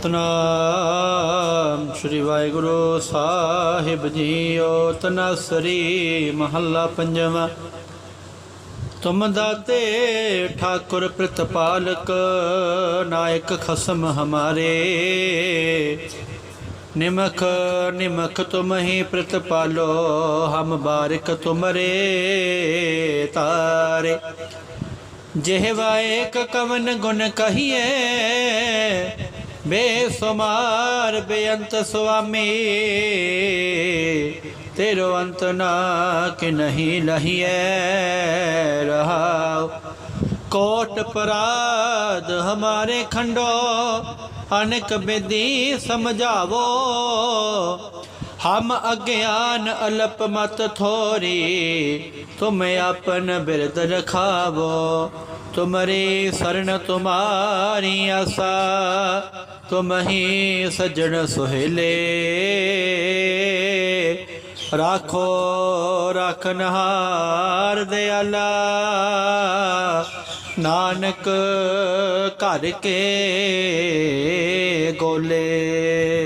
ਸਤਨਾਮ ਸ੍ਰੀ ਵਾਹਿਗੁਰੂ ਸਾਹਿਬ ਜੀਓ, ਤਨਸਰੀ ਮਹੱਲਾ ਪੰਜਵਾਂ। ਤੁਮ ਦਾਤੇ ਠਾਕੁਰ ਪ੍ਰਤਪਾਲਕ, ਨਾਇਕ ਖਸਮ ਹਮਾਰੇ। ਨਿਮਖ ਨਿਮਖ ਤੁਮ ਹੀ ਪ੍ਰਤਪਾਲੋ, ਹਮ ਬਾਰਿਕ ਤੁਮਰੇ ਤਾਰੇ। ਜਿਹਵਾ ਏਕ ਕਵਨ ਗੁਣ ਕਹੀਏ ਬੇਸੁਮਾਰ ਬੇਅੰਤ ਸੁਆਮੀ, ਤੇਰੋ ਅੰਤ ਨਾ ਕਿ ਨਹੀਂ ਲਹੀਐ ਰਹਾਉ। ਕੋਟ ਪਰਾਧ ਹਮਾਰੇ ਖੰਡੋ, ਅਨਕ ਬੇਦੀ ਸਮਝਾਵੋ। ਹਮ ਅਗਿਆਨ ਅਲਪ ਮਤ ਥੋਰੀ, ਤੁਮ ਆਪਨ ਬਿਰਦ ਰਖਾਵੋ। ਤੁਮਰੀ ਸਰਣ ਤੁਮਾਰੀ ਆਸਾ ਤੁਮ ਹੀ ਸਜਣ ਸੁਹੇਲੇ। ਰਾਖੋ ਰਖਨਹਾਰ ਦਿਆਲਾ। ਨਾਨਕ ਘਰ ਕੇ ਗੋਲੇ।